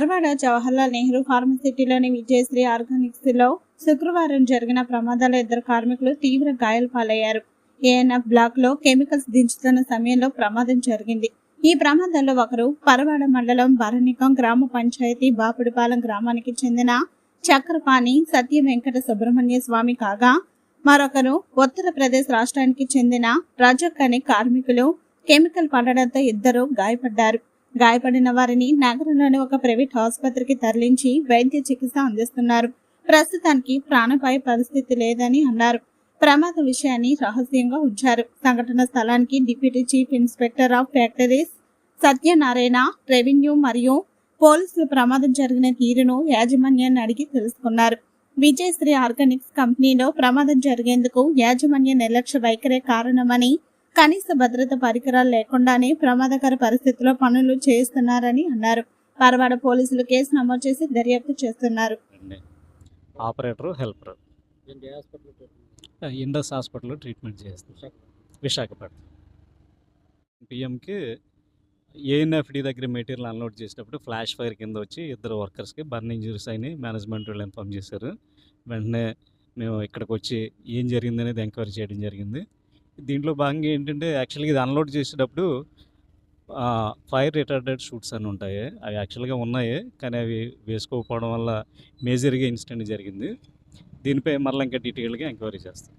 పరవాడ జవహర్లాల్ నెహ్రూ ఫార్మసిటీలోని విజయశ్రీ ఆర్గానిక్స్లో శుక్రవారం జరిగిన ప్రమాదాల్లో ఇద్దరు కార్మికులు తీవ్ర గాయాల పాలయ్యారు. ఏఎన్ఎఫ్ బ్లాక్లో కెమికల్స్ దించుతున్న సమయంలో ప్రమాదం జరిగింది. ఈ ప్రమాదంలో ఒకరు పరవాడ మండలం భరణికం గ్రామ పంచాయతీ బాపుడిపాలెం గ్రామానికి చెందిన చక్రపాణి సత్య వెంకట సుబ్రహ్మణ్య స్వామి కాగా మరొకరు ఉత్తరప్రదేశ్ రాష్ట్రానికి చెందిన రజక్ అనే కార్మికులు కెమికల్ పడడంతో ఇద్దరు గాయపడ్డారు. గాయపడిన వారిని నగరంలోని ఒక ప్రైవేట్ ఆసుపత్రికి తరలించి వైద్య చికిత్స అందిస్తున్నారు. ప్రస్తుతానికి ప్రాణపాయ పరిస్థితి లేదని అన్నారు. ప్రమాద విషయాన్ని రహస్యంగా ఉంచారు. సంఘటన స్థలానికి deputy chief inspector of factories Satyanarayana revenue మరియు పోలీసులు ప్రమాదం జరిగిన తీరును యాజమాన్యాన్ని అడిగి తెలుసుకున్నారు. విజయశ్రీ ఆర్గానిక్స్ కంపెనీలో ప్రమాదం జరిగేందుకు యాజమాన్య నిర్లక్ష్య వైఖరే కారణమని కనీస భద్రత పరికరాలు లేకుండానే ప్రమాదకర పరిస్థితిలో పనులు చేస్తున్నారని అన్నారు. పరవాడ పోలీసులు కేసు నమోదు చేసి దర్యాప్తు చేస్తున్నారు. Operator helper. ఇండస్ హాస్పిటల్లో ట్రీట్మెంట్ చేస్తాం విశాఖపట్నం. పిఎంకి ఏఎన్ఎఫ్డి దగ్గర మెటీరియల్ అన్లోడ్ చేసేటప్పుడు ఫ్లాష్ ఫైర్ కింద వచ్చి ఇద్దరు వర్కర్స్కి బర్న్ ఇంజరీస్ అయినాయి. మేనేజ్మెంట్ వాళ్ళు ఇన్ఫామ్ చేశారు. వెంటనే మేము ఇక్కడికి వచ్చి ఏం జరిగింది అనేది ఎంక్వైరీ చేయడం జరిగింది. దీంట్లో భాగంగా ఏంటంటే యాక్చువల్గా ఇది అన్లోడ్ చేసేటప్పుడు ఫైర్ రిటార్డెడ్ షూట్స్ అని ఉంటాయి. అవి యాక్చువల్గా ఉన్నాయి కానీ అవి వేసుకోకపోవడం వల్ల మేజర్గా ఇన్సిడెంట్ జరిగింది. దీనిపై మరలా ఇంకా డీటెయిల్గా ఎంక్వైరీ చేస్తాం.